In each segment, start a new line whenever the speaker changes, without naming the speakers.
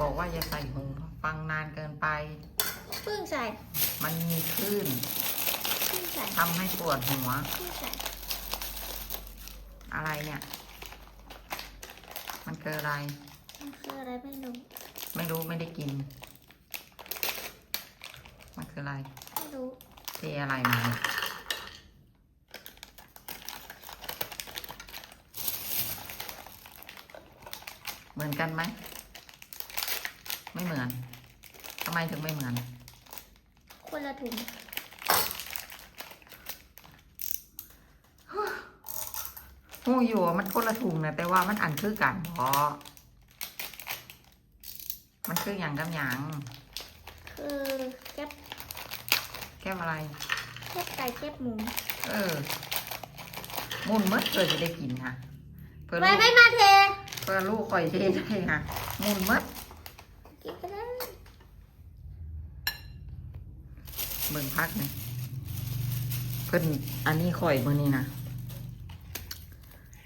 บอกว่าอย่าใส่หูฟังนานเกินไป
เพิ่งใส่
มันมีคลื่น
เพิ่งใส่
ทำให้ปวดหัว
เพิ่งใส่
อะไรเนี่ย มันคืออะไร
มันคืออะไรไม่รู้
ไม่รู้ไม่ได้กิน มันคืออะไร
ไม่รู้
เทอะไรมาเนี่ยเหมือนกันไหม ไม่เหมือนทำไมถึงไม่เหมือน
คนละถุง
หูอยู่ว่ามันคนละถุงนะแต่ว่ามันอันคือกันเพราะมันคืออย่างกับอย่าง
คือแก๊บ
แค่อะไร
แก๊บไก่แก๊บหมู
เออมุนเมื่อเพื่อจะได้กินค่ะเพื่อ
ไม่
ลูก
ไม่มาเท
เพื่อลูกคอยเทได้ค่ะมุนเมื่อ
กินก็ได้
เบิ่งพักหนี่งเพิ่นอันนี้คอยมือนี้นะ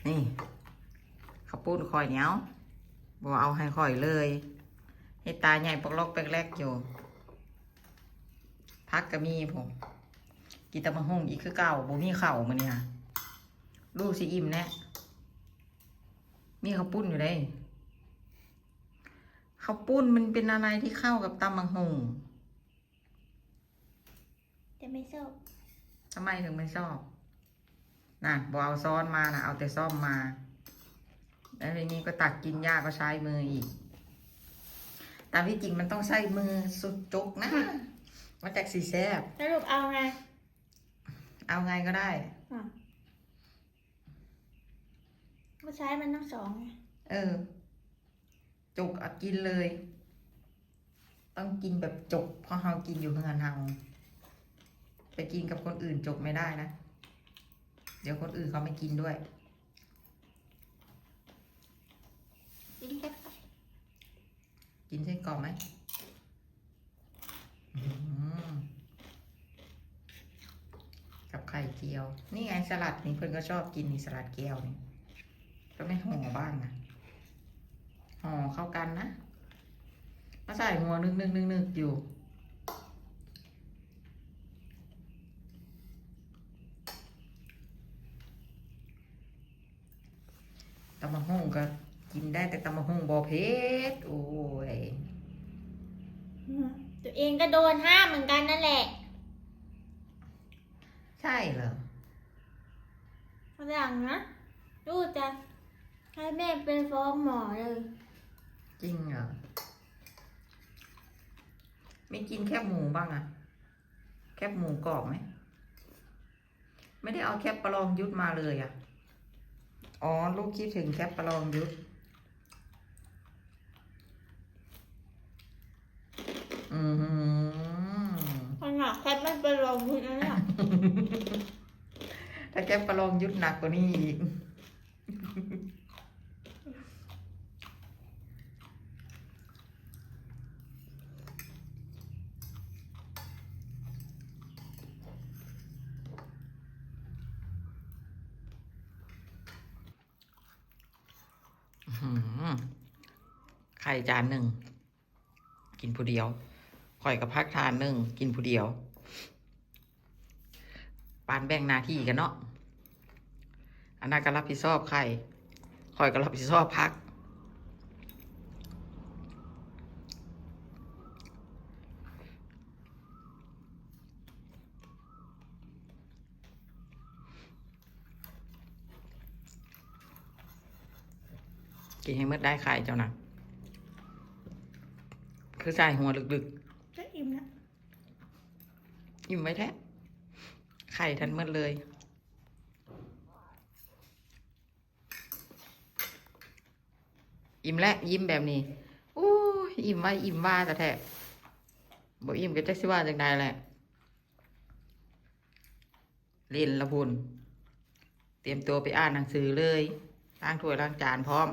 นี่ข้าวปุ้นคอยเหนียวบ่เอาให้คอยเลยเฮ็ดตาใหญ่ปกลอกแปกแรกอยู่พักก็มีผมกินตะมะฮุ่งอีกคือเก่าบ่มีเข่ามื้อนี้ค่ะลูกสิอิ่มแน่มีข้าวปุ้นอยู่ได้ ข้าวปุ้นมันเป็นอะไรที่เข้ากับตำมะฮุ่ง
จะไม่ชอบ
ทำไมถึงไม่ชอบน่ะบอเอาซ้อนมานะเอาแต่ซ่อมมา แล้วทีนี้ก็ตักกินยากก็ใช้มืออีก ตามที่จริงมันต้องใช้มือสุดจุกนะมาจากสีแซบ
สรุปเอาไง
เอาไงก็ได้
อะก็ใช้มันทั้งสองไง
เออ จกเอากินเลย ต้องกินแบบจกเพราะเรากินอยู่เพื่อนเราไปกินกับคนอื่นจกไม่ได้นะ เดี๋ยวคนอื่นเขาไม่กินด้วย
กินแก๊บไก่
กินเส้นกรอบไหมกับไข่เจียว นี่ไงสลัดนี่เพื่อนก็ชอบกินนี่สลัดแก้วนี่ก็ไม่ห่อบ้างนะ ห่อเข้ากันนะมาใส่หัวนึกนึกนึกนึกอยู่ ตำมะฮุ่งก็กินได้แต่ตำมะฮุ่งบอเพชรโอ้ย
อืมตัวเองก็โดนห้ามเหมือนกันนั่นแหละ
ใช่เหรอ
ฝรั่งนะลูกจะให้แม่เป็นฟ้องหมอเลย
จริงเหรอไม่กินแคบหมูบ้างอะแคบหมูกรอบไหมไม่ได้เอาแคบประลองยุทธมาเลยอะอ๋อลูกคิดถึงแคปประลองยุทธอือหือ
ขนาดแคทไม่เป็นรองพื้นนะเนี่ย
ถ้าแคปประลองยุทธหนักกว่านี้อีก ไข่จานหนึ่ง กินผู้เดียวข่อยกับพักทานหนึ่ง กินผู้เดียว ปานแบ่งหนาที่กันเนาะอันนั้นก็รับผิดชอบไข่ข่อยก็รับผิดชอบพัก กินให้เมื่อได้ไข่เจ้านะคือใส่หัวลึก
ก็อิ่มนะ
ๆอิ่มไว้แท้ไข่ทันเมื่อเลย อิ่มแล้วยิ้มแบบนี้อู้ยอิ่มว่าอิ่มว่าแต่แท้บอกอิ่มก็จะสิว่าจากใดแหละเล่นละบุญเตรียมตัวไปอ่านหนังสือเลยล้างถ้วยล้างจานพร้อม